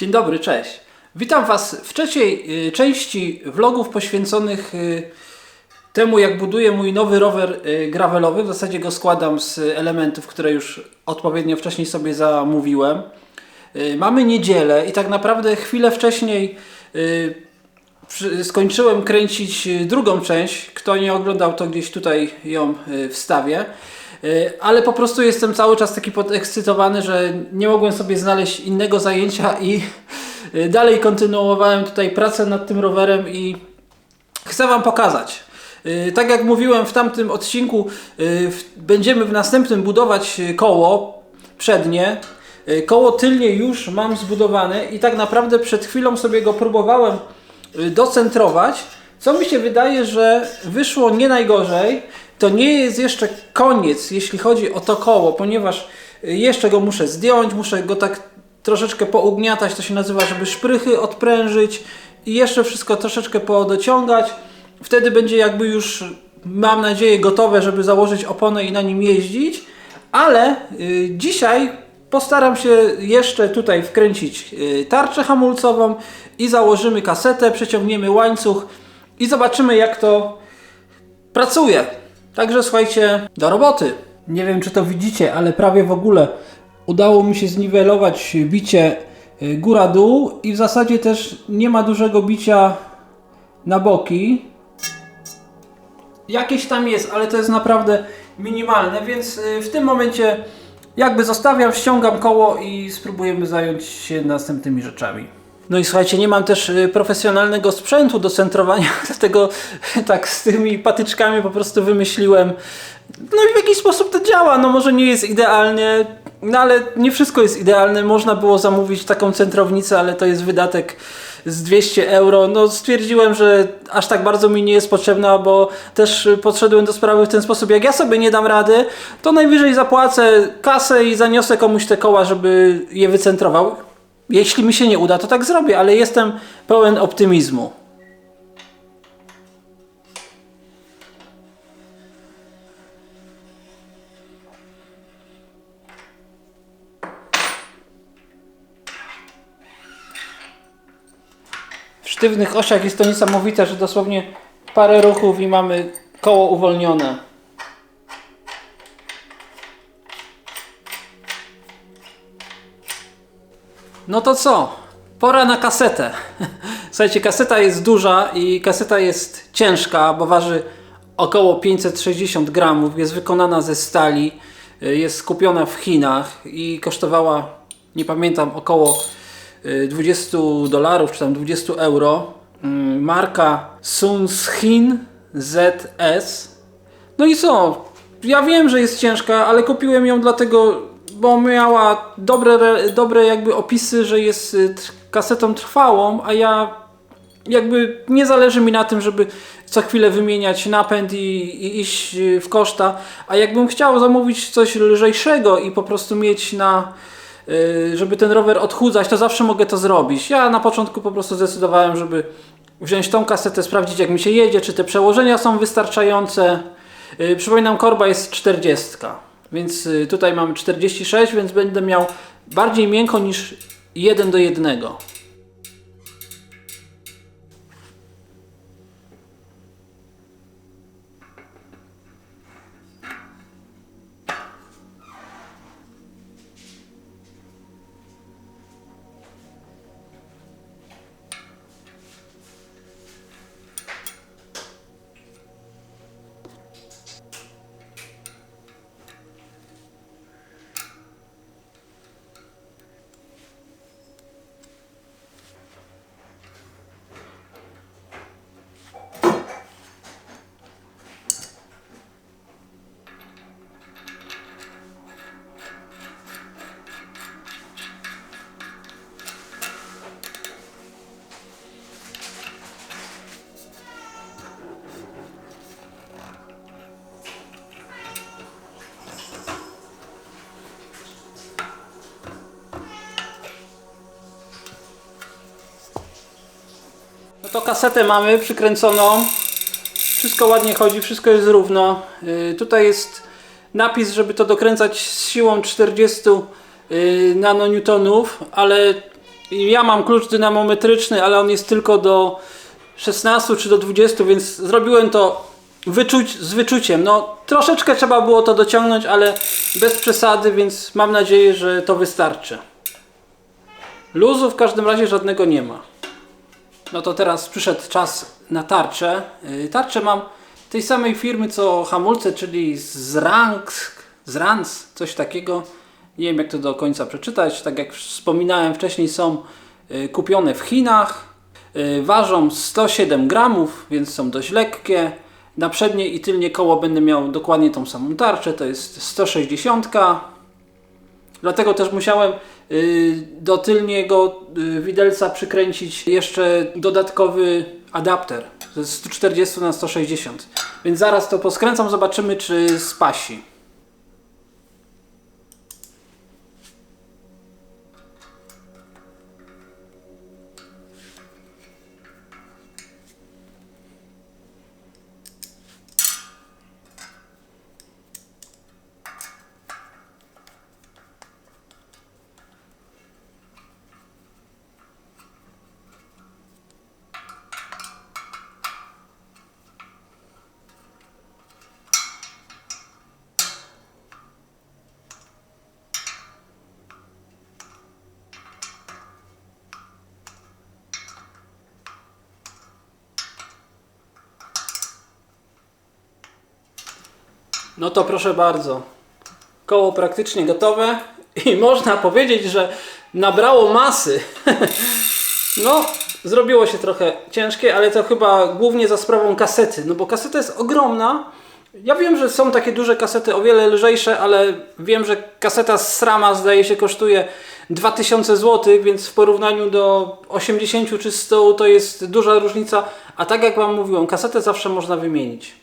Dzień dobry, cześć. Witam Was w trzeciej y, części vlogów poświęconych y, temu, jak buduję mój nowy rower y, gravelowy. W zasadzie go składam z elementów, które już odpowiednio wcześniej sobie zamówiłem. Mamy niedzielę i tak naprawdę chwilę wcześniej skończyłem kręcić drugą część. Kto nie oglądał, to gdzieś tutaj ją wstawię. Y, Ale po prostu jestem cały czas taki podekscytowany, że nie mogłem sobie znaleźć innego zajęcia i y, dalej kontynuowałem tutaj pracę nad tym rowerem i chcę Wam pokazać. Y, Tak jak mówiłem w tamtym odcinku, będziemy w następnym budować koło przednie. Koło tylnie już mam zbudowane i tak naprawdę przed chwilą sobie go próbowałem docentrować. Co mi się wydaje, że wyszło nie najgorzej. To nie jest jeszcze koniec, jeśli chodzi o to koło, ponieważ y, jeszcze go muszę zdjąć, muszę go tak troszeczkę pougniatać, to się nazywa, żeby szprychy odprężyć i jeszcze wszystko troszeczkę podociągać. Wtedy będzie jakby już, mam nadzieję, gotowe, żeby założyć oponę i na nim jeździć. Ale y, dzisiaj postaram się jeszcze tutaj wkręcić y, tarczę hamulcową i założymy kasetę, przeciągniemy łańcuch i zobaczymy jak to pracuje. Także słuchajcie, do roboty. Nie wiem, czy to widzicie, ale prawie w ogóle udało mi się zniwelować bicie y, góra-dół i w zasadzie też nie ma dużego bicia na boki. Jakieś tam jest, ale to jest naprawdę minimalne, więc y, w tym momencie jakby zostawiam, ściągam koło i spróbujemy zająć się następnymi rzeczami. No i słuchajcie, nie mam też y, profesjonalnego sprzętu do centrowania, dlatego tak z tymi patyczkami po prostu wymyśliłem. No i w jakiś sposób to działa, no może nie jest idealnie, no ale nie wszystko jest idealne. Można było zamówić taką centrownicę, ale to jest wydatek z 200 euro. No stwierdziłem, że aż tak bardzo mi nie jest potrzebna, bo też podszedłem do sprawy w ten sposób, jak ja sobie nie dam rady, to najwyżej zapłacę kasę i zaniosę komuś te koła, żeby je wycentrował. Jeśli mi się nie uda, to tak zrobię, ale jestem pełen optymizmu. W sztywnych osiach jest to niesamowite, że dosłownie parę ruchów i mamy koło uwolnione. No to co? Pora na kasetę. Słuchajcie, kaseta jest duża i kaseta jest ciężka, bo waży około 560 gramów. Jest wykonana ze stali, y, jest skupiona w Chinach i kosztowała, nie pamiętam, około y, 20 dolarów czy tam 20 euro. Mm, Marka Sunsin ZS. No i co? Ja wiem, że jest ciężka, ale kupiłem ją dlatego, bo miała dobre, re- dobre jakby opisy, że jest y, kasetą trwałą, a ja jakby nie zależy mi na tym, żeby co chwilę wymieniać napęd i, i iść y, w koszta, a jakbym chciał zamówić coś lżejszego i po prostu mieć na y, żeby ten rower odchudzać, to zawsze mogę to zrobić. Ja na początku po prostu zdecydowałem, żeby wziąć tą kasetę, sprawdzić jak mi się jedzie, czy te przełożenia są wystarczające. Przypominam, korba jest 40, więc y, tutaj mamy 46, więc będę miał bardziej miękko niż 1 do 1. to kasetę mamy przykręconą. Wszystko ładnie chodzi, wszystko jest równo. Yy, tutaj jest napis, żeby to dokręcać z siłą 40 yy, nanonewtonów, ale ja mam klucz dynamometryczny, ale on jest tylko do 16 czy do 20, więc zrobiłem to wyczuć, z wyczuciem. No, troszeczkę trzeba było to dociągnąć, ale bez przesady, więc mam nadzieję, że to wystarczy. Luzu w każdym razie żadnego nie ma. No to teraz przyszedł czas na tarczę. Yy, Tarczę mam tej samej firmy co hamulce, czyli z Ranks, z Rans, coś takiego. Nie wiem jak to do końca przeczytać. Tak jak wspominałem wcześniej są yy, kupione w Chinach. Yy, Ważą 107 gramów, więc są dość lekkie. Na przednie i tylnie koło będę miał dokładnie tą samą tarczę, to jest 160. Dlatego też musiałem y, do tylniego y, widelca przykręcić jeszcze dodatkowy adapter ze 140 na 160. Więc zaraz to poskręcam, zobaczymy czy spasi. No to proszę bardzo. Koło praktycznie gotowe i można powiedzieć, że nabrało masy. No, zrobiło się trochę ciężkie, ale to chyba głównie za sprawą kasety, no bo kaseta jest ogromna. Ja wiem, że są takie duże kasety o wiele lżejsze, ale wiem, że kaseta z Srama zdaje się kosztuje 2000 zł, więc w porównaniu do 80 czy 100 to jest duża różnica. A tak jak Wam mówiłem, kasetę zawsze można wymienić.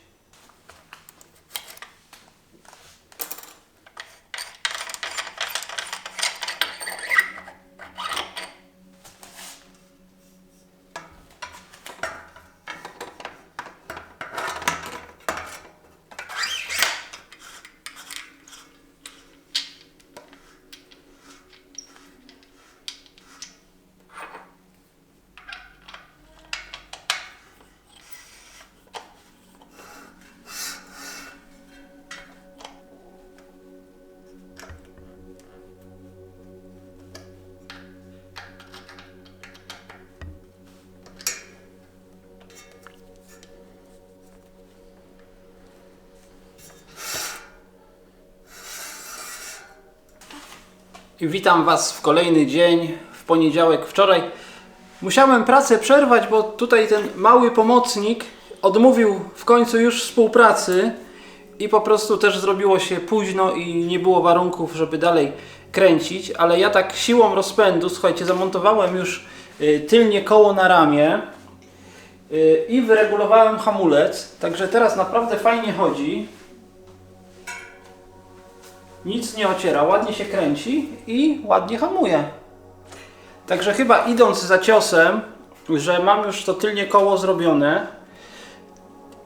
Witam Was w kolejny dzień, w poniedziałek. Wczoraj musiałem pracę przerwać, bo tutaj ten mały pomocnik odmówił w końcu już współpracy i po prostu też zrobiło się późno i nie było warunków, żeby dalej kręcić, ale ja tak siłą rozpędu, słuchajcie, zamontowałem już y, tylnie koło na ramię y, i wyregulowałem hamulec, także teraz naprawdę fajnie chodzi nic nie ociera, ładnie się kręci i ładnie hamuje. Także chyba idąc za ciosem, że mam już to tylnie koło zrobione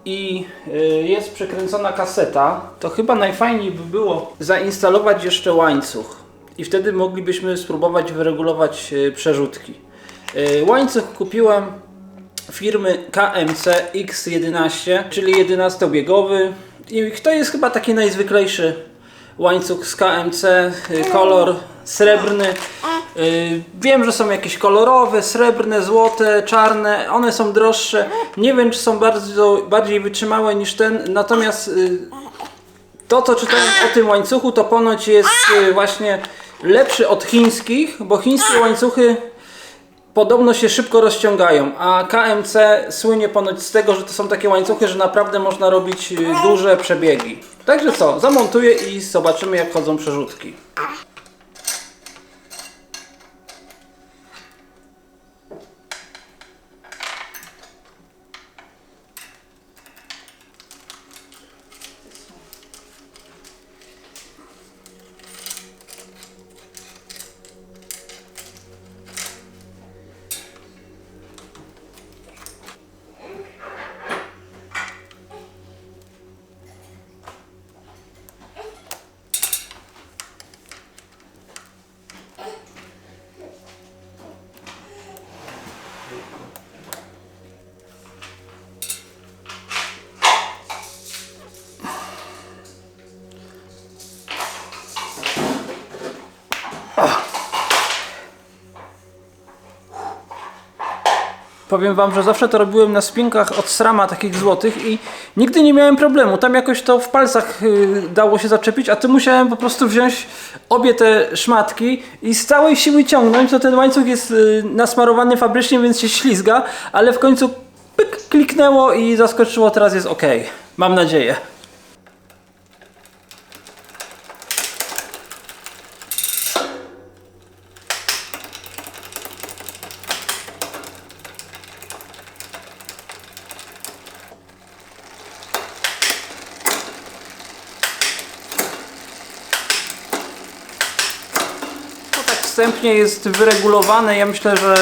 i y, jest przekręcona kaseta, to chyba najfajniej by było zainstalować jeszcze łańcuch i wtedy moglibyśmy spróbować wyregulować y, przerzutki. Y, Łańcuch kupiłem firmy KMC X11, czyli 11-biegowy i to jest chyba taki najzwyklejszy łańcuch z KMC, y, kolor srebrny. Y, Wiem, że są jakieś kolorowe, srebrne, złote, czarne. One są droższe. Nie wiem, czy są bardzo, bardziej wytrzymałe niż ten. Natomiast y, to, co czytałem o tym łańcuchu, to ponoć jest właśnie lepszy od chińskich, bo chińskie łańcuchy podobno się szybko rozciągają, a KMC słynie ponoć z tego, że to są takie łańcuchy, że naprawdę można robić y, duże przebiegi. Także co, zamontuję i zobaczymy jak chodzą przerzutki. Powiem wam, że zawsze to robiłem na spinkach od srama takich złotych i nigdy nie miałem problemu. Tam jakoś to w palcach y, dało się zaczepić, a tu musiałem po prostu wziąć obie te szmatki i z całej siły ciągnąć. To ten łańcuch jest y, nasmarowany fabrycznie, więc się ślizga, ale w końcu pyk, kliknęło i zaskoczyło, teraz jest ok. Mam nadzieję. To wstępnie jest wyregulowane. Ja myślę, że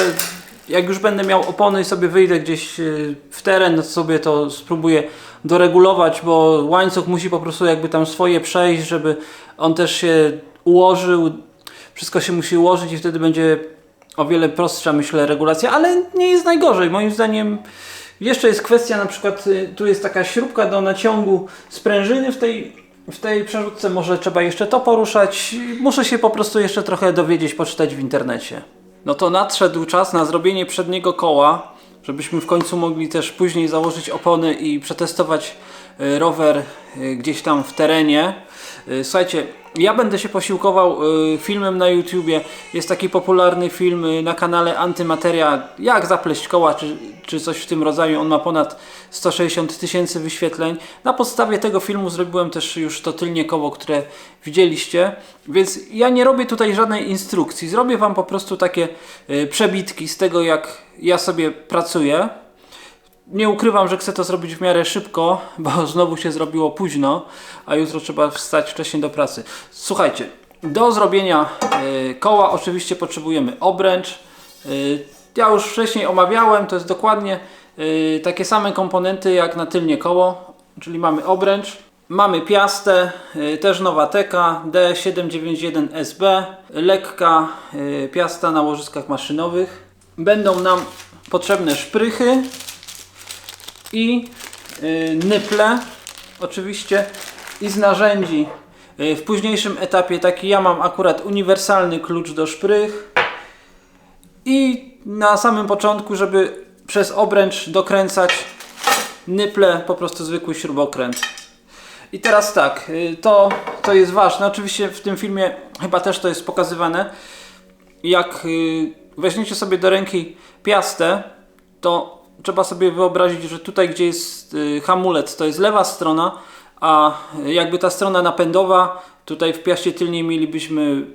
jak już będę miał opony i sobie wyjdę gdzieś y, w teren, to sobie to spróbuję doregulować, bo łańcuch musi po prostu jakby tam swoje przejść, żeby on też się ułożył. Wszystko się musi ułożyć i wtedy będzie o wiele prostsza, myślę, regulacja, ale nie jest najgorzej. Moim zdaniem jeszcze jest kwestia, na przykład y, tu jest taka śrubka do naciągu sprężyny w tej, w tej przerzutce, może trzeba jeszcze to poruszać. Muszę się po prostu jeszcze trochę dowiedzieć, poczytać w internecie. No to nadszedł czas na zrobienie przedniego koła, żebyśmy w końcu mogli też później założyć opony i przetestować y, rower y, gdzieś tam w terenie. Y, Słuchajcie, ja będę się posiłkował filmem na YouTubie. Jest taki popularny film na kanale Antymateria, jak zapleść koła, czy, czy coś w tym rodzaju. On ma ponad 160 tysięcy wyświetleń. Na podstawie tego filmu zrobiłem też już to tylnie koło, które widzieliście. Więc ja nie robię tutaj żadnej instrukcji. Zrobię Wam po prostu takie y, przebitki z tego, jak ja sobie pracuję. Nie ukrywam, że chcę to zrobić w miarę szybko, bo znowu się zrobiło późno, a jutro trzeba wstać wcześniej do pracy. Słuchajcie, do zrobienia y, koła oczywiście potrzebujemy obręcz. Y, ja już wcześniej omawiałem, to jest dokładnie takie same komponenty jak na tylnie koło, czyli mamy obręcz, mamy piastę, y, też Nowateka D791SB, lekka y, piasta na łożyskach maszynowych. Będą nam potrzebne szprychy, i y, nyple oczywiście i z narzędzi y, w późniejszym etapie taki ja mam akurat uniwersalny klucz do szprych i na samym początku żeby przez obręcz dokręcać nyple po prostu zwykły śrubokręt i teraz tak, y, to, to jest ważne, oczywiście w tym filmie chyba też to jest pokazywane jak y, weźmiecie sobie do ręki piastę to trzeba sobie wyobrazić, że tutaj gdzie jest y, hamulec to jest lewa strona, a jakby ta strona napędowa, tutaj w piaście tylniej mielibyśmy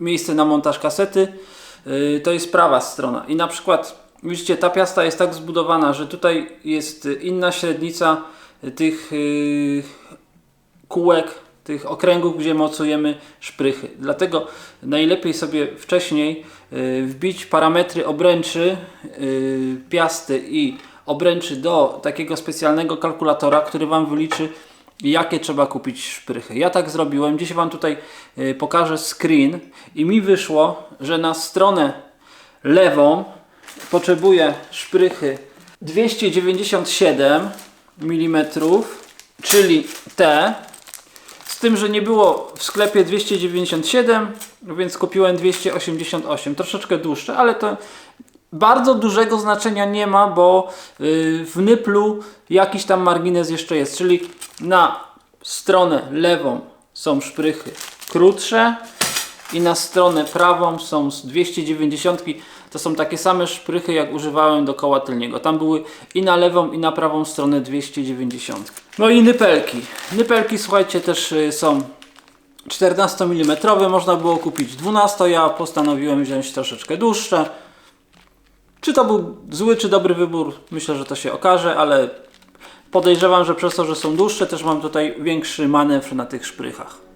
miejsce na montaż kasety, to jest prawa strona. I na przykład widzicie ta piasta jest tak zbudowana, że tutaj jest inna średnica tych y, kółek, tych okręgów, gdzie mocujemy szprychy. Dlatego najlepiej sobie wcześniej y, wbić parametry obręczy y, piasty i obręczy do takiego specjalnego kalkulatora, który Wam wyliczy jakie trzeba kupić szprychy. Ja tak zrobiłem. Dzisiaj Wam tutaj pokażę screen i mi wyszło, że na stronę lewą potrzebuję szprychy 297 mm, czyli te, z tym, że nie było w sklepie 297, więc kupiłem 288. Troszeczkę dłuższe, ale to bardzo dużego znaczenia nie ma, bo yy, w nyplu jakiś tam margines jeszcze jest. Czyli na stronę lewą są szprychy krótsze i na stronę prawą są z 290. To są takie same szprychy jak używałem do koła tylniego. Tam były i na lewą i na prawą stronę 290. No i nypelki. Nypelki słuchajcie też y, są 14 mm. Można było kupić 12. Ja postanowiłem wziąć troszeczkę dłuższe. Czy to był zły czy dobry wybór? Myślę, że to się okaże, ale podejrzewam, że przez to, że są dłuższe też mam tutaj większy manewr na tych szprychach.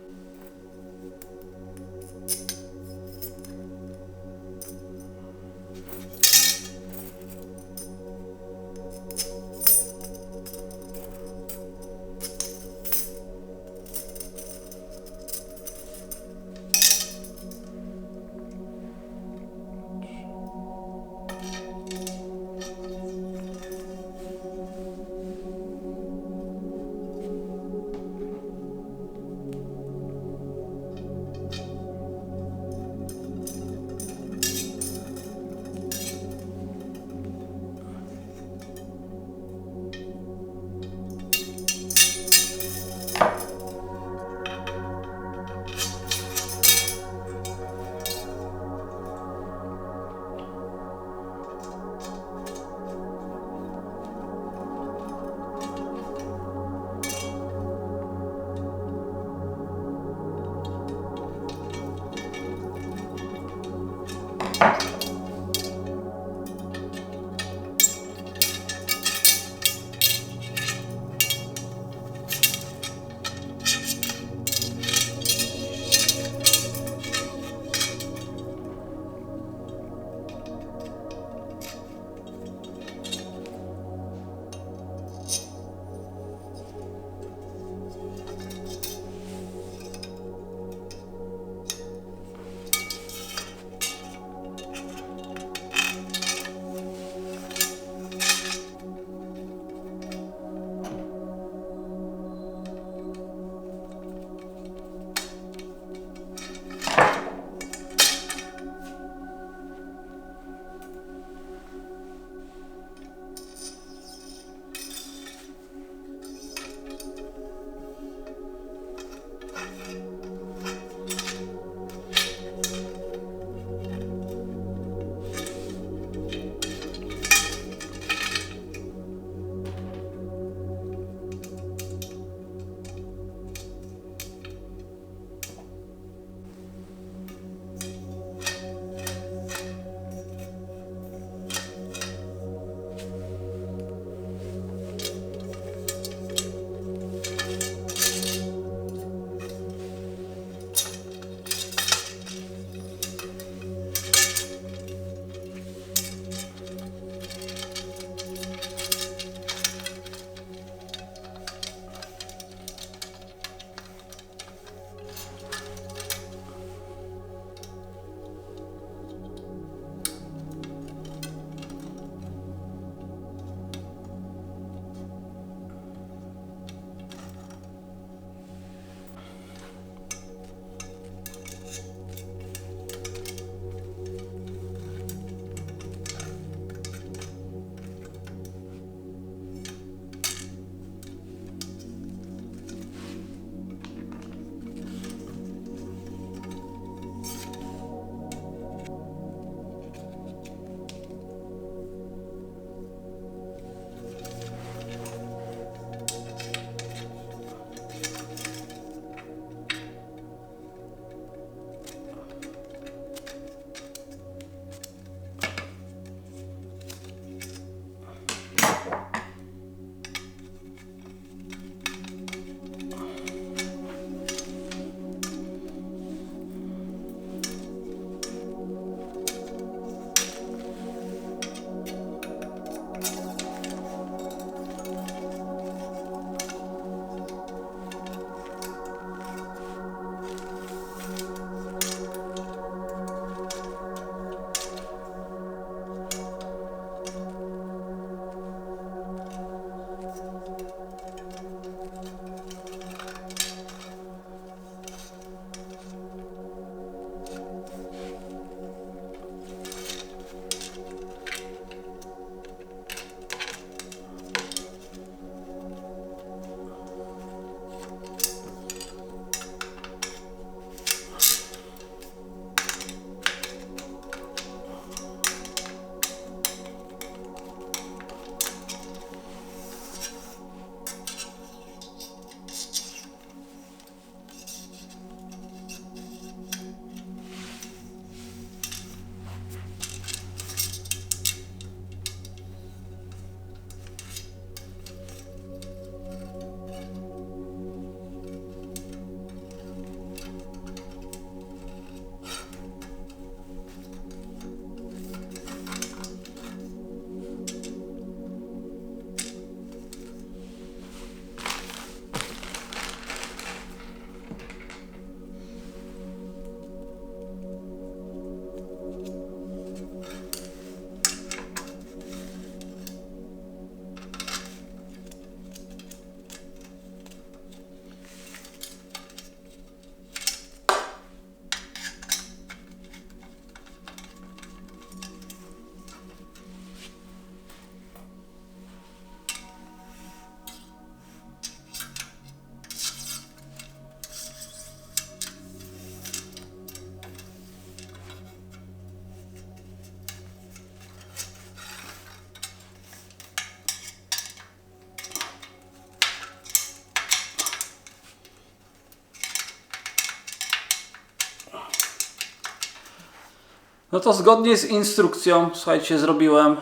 No to zgodnie z instrukcją, słuchajcie, zrobiłem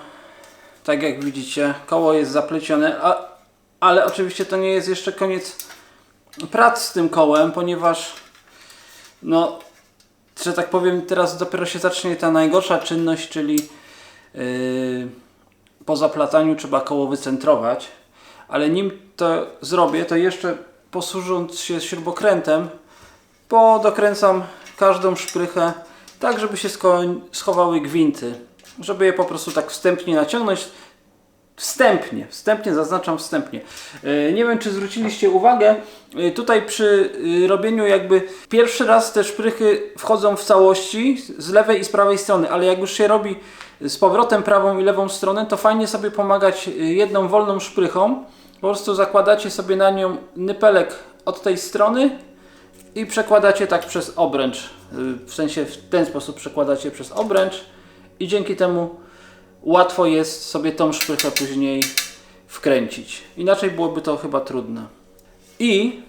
tak jak widzicie. Koło jest zaplecione, a, ale oczywiście to nie jest jeszcze koniec prac z tym kołem, ponieważ no, że tak powiem, teraz dopiero się zacznie ta najgorsza czynność, czyli yy, po zaplataniu trzeba koło wycentrować. Ale nim to zrobię, to jeszcze posłużąc się śrubokrętem, podokręcam każdą szprychę tak, żeby się schowały gwinty. Żeby je po prostu tak wstępnie naciągnąć. Wstępnie, wstępnie zaznaczam wstępnie. Yy, Nie wiem, czy zwróciliście uwagę, yy, tutaj przy yy, robieniu jakby pierwszy raz te szprychy wchodzą w całości z lewej i z prawej strony, ale jak już się robi z powrotem prawą i lewą stronę, to fajnie sobie pomagać jedną wolną szprychą. Po prostu zakładacie sobie na nią nypelek od tej strony i przekładacie tak przez obręcz. Yy, W sensie w ten sposób przekładacie przez obręcz i dzięki temu łatwo jest sobie tą szprychę później wkręcić. Inaczej byłoby to chyba trudne. I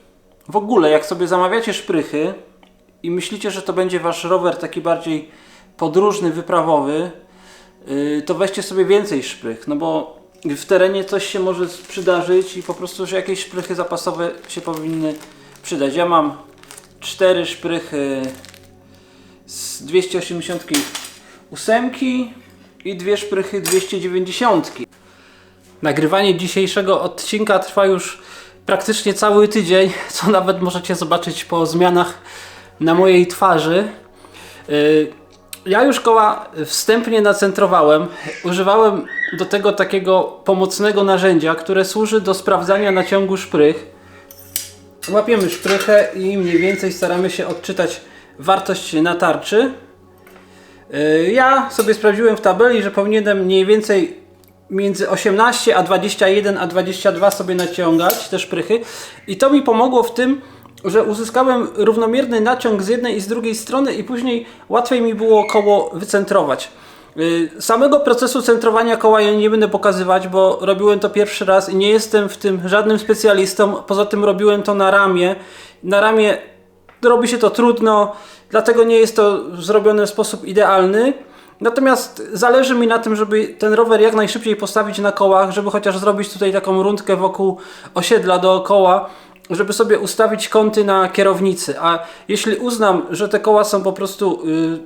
w ogóle, jak sobie zamawiacie szprychy i myślicie, że to będzie wasz rower taki bardziej podróżny, wyprawowy, yy, to weźcie sobie więcej szprych, no bo w terenie coś się może przydarzyć i po prostu, że jakieś szprychy zapasowe się powinny przydać. Ja mam cztery szprychy z 288 i dwie szprychy 290. Nagrywanie dzisiejszego odcinka trwa już praktycznie cały tydzień, co nawet możecie zobaczyć po zmianach na mojej twarzy. Yy, Ja już koła wstępnie nacentrowałem. Używałem do tego takiego pomocnego narzędzia, które służy do sprawdzania naciągu szprych. Łapiemy szprychę i mniej więcej staramy się odczytać wartość na tarczy. Yy, Ja sobie sprawdziłem w tabeli, że powinienem mniej więcej między 18 a 21 a 22 sobie naciągać te szprychy i to mi pomogło w tym, że uzyskałem równomierny naciąg z jednej i z drugiej strony i później łatwiej mi było koło wycentrować. Yy, Samego procesu centrowania koła ja nie będę pokazywać, bo robiłem to pierwszy raz i nie jestem w tym żadnym specjalistą. Poza tym robiłem to na ramię. Na ramię robi się to trudno, dlatego nie jest to zrobione w sposób idealny. Natomiast zależy mi na tym, żeby ten rower jak najszybciej postawić na kołach, żeby chociaż zrobić tutaj taką rundkę wokół osiedla dookoła, żeby sobie ustawić kąty na kierownicy. A jeśli uznam, że te koła są po prostu y,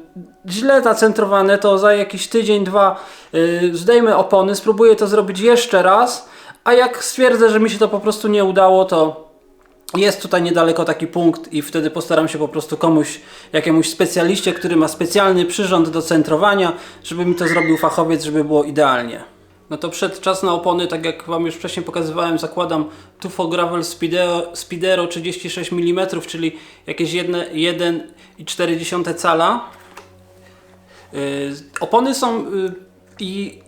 źle nacentrowane, to za jakiś tydzień, dwa y, zdejmę opony, spróbuję to zrobić jeszcze raz, a jak stwierdzę, że mi się to po prostu nie udało, to jest tutaj niedaleko taki punkt i wtedy postaram się po prostu komuś, jakiemuś specjaliście, który ma specjalny przyrząd do centrowania, żeby mi to zrobił fachowiec, żeby było idealnie. No to przed czas na opony, tak jak Wam już wcześniej pokazywałem, zakładam Tufo Gravel Speedero, Speedero 36 mm, czyli jakieś 1,4 cala. Yy, opony są yy, i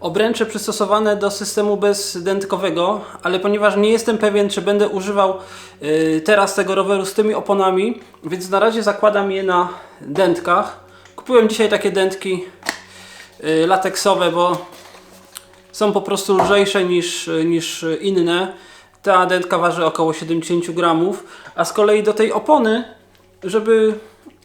obręcze przystosowane do systemu bezdętkowego, ale ponieważ nie jestem pewien, czy będę używał yy, teraz tego roweru z tymi oponami, więc na razie zakładam je na dętkach. Kupiłem dzisiaj takie dętki yy, lateksowe, bo są po prostu lżejsze niż, niż inne. Ta dętka waży około 70 gramów, a z kolei do tej opony, żeby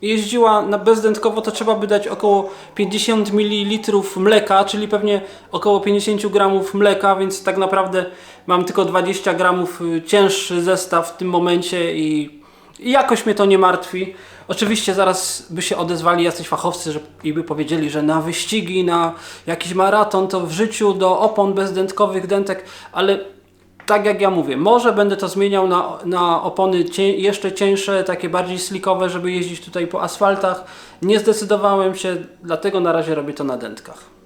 jeździła na bezdętkowo, to trzeba by dać około 50 ml mleka, czyli pewnie około 50 gramów mleka, więc tak naprawdę mam tylko 20 gramów y, cięższy zestaw w tym momencie i, i jakoś mnie to nie martwi. Oczywiście zaraz by się odezwali jacyś fachowcy że, i by powiedzieli, że na wyścigi, na jakiś maraton to w życiu do opon bezdętkowych dętek, ale tak jak ja mówię, może będę to zmieniał na, na opony jeszcze cieńsze, takie bardziej slikowe, żeby jeździć tutaj po asfaltach. Nie zdecydowałem się, dlatego na razie robię to na dętkach.